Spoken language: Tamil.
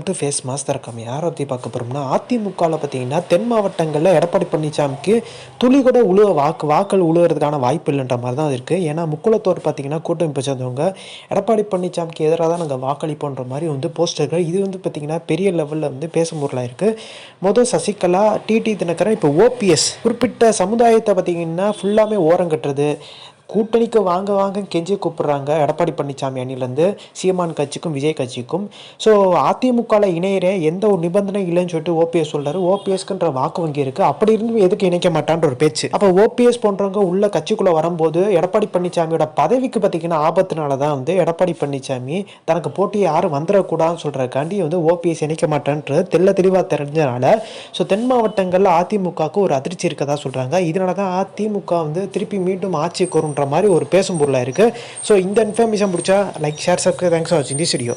டு ஃபேஸ் மாஸ் திறக்காம யாரை பற்றி பார்க்க போகிறோம்னா அதிமுகவில் பார்த்தீங்கன்னா தென் மாவட்டங்களில் எடப்பாடி பழனிசாமிக்கு துளி கூட உழுவ வாக்கு வாக்கள் உழுவுறதுக்கான வாய்ப்பு இல்லைன்ற மாதிரி தான் இருக்குது ஏன்னா முக்குளத்தோர் பார்த்தீங்கன்னா கூட்டமைப்பு சேர்ந்தவங்க எடப்பாடி பழனிசாமிக்கு எதிராக தான் நாங்கள் வாக்களிப்போன்ற மாதிரி வந்து போஸ்டர்கள் இது வந்து பார்த்திங்கன்னா பெரிய லெவலில் வந்து பேசும் பொருளாக இருக்குது மொதல் சசிகலா டிடி தினகரன் இப்போ ஓபிஎஸ் குறிப்பிட்ட சமுதாயத்தை பார்த்திங்கன்னா ஃபுல்லாமே ஓரங்கட்டுறது கூட்டணிக்கு வாங்க வாங்க கெஞ்சி கூப்பிட்றாங்க. எடப்பாடி பழனிசாமி அணிலேருந்து சீமான் கட்சிக்கும் விஜய் கட்சிக்கும். ஸோ அதிமுகவில் இணையிற எந்த ஒரு நிபந்தனை இல்லைன்னு சொல்லிட்டு ஓபிஎஸ் சொல்கிறார் ஓபிஎஸ்க்குன்ற வாக்கு வங்கி இருக்குது அப்படி இருந்து எதுக்கு இணைக்க மாட்டான்ற ஒரு பேச்சு. அப்போ ஓபிஎஸ் போன்றவங்க உள்ள கட்சிக்குள்ளே வரும்போது எடப்பாடி பழனிசாமியோட பதவிக்கு பார்த்தீங்கன்னா ஆபத்துனால தான் வந்து எடப்பாடி பழனிசாமி தனக்கு போட்டி யாரும் வந்துடக்கூடாதுன்னு சொல்கிறக்காண்டி வந்து ஓபிஎஸ் இணைக்க மாட்டேன்றது தெல்ல தெளிவாக தெரிஞ்சனால ஸோ தென் மாவட்டங்களில் அதிமுகவுக்கு ஒரு அதிர்ச்சி இருக்கதா சொல்கிறாங்க இதனால தான் அதிமுக வந்து திருப்பி மீண்டும் ஆட்சி பண்ணுற மாதிரி ஒரு பேசும் பொருளாக இருக்குது ஸோ இந்த இன்ஃபர்மேஷன் பிடிச்சா like share subscribe thanks for வாட்சிங் தி வீடியோ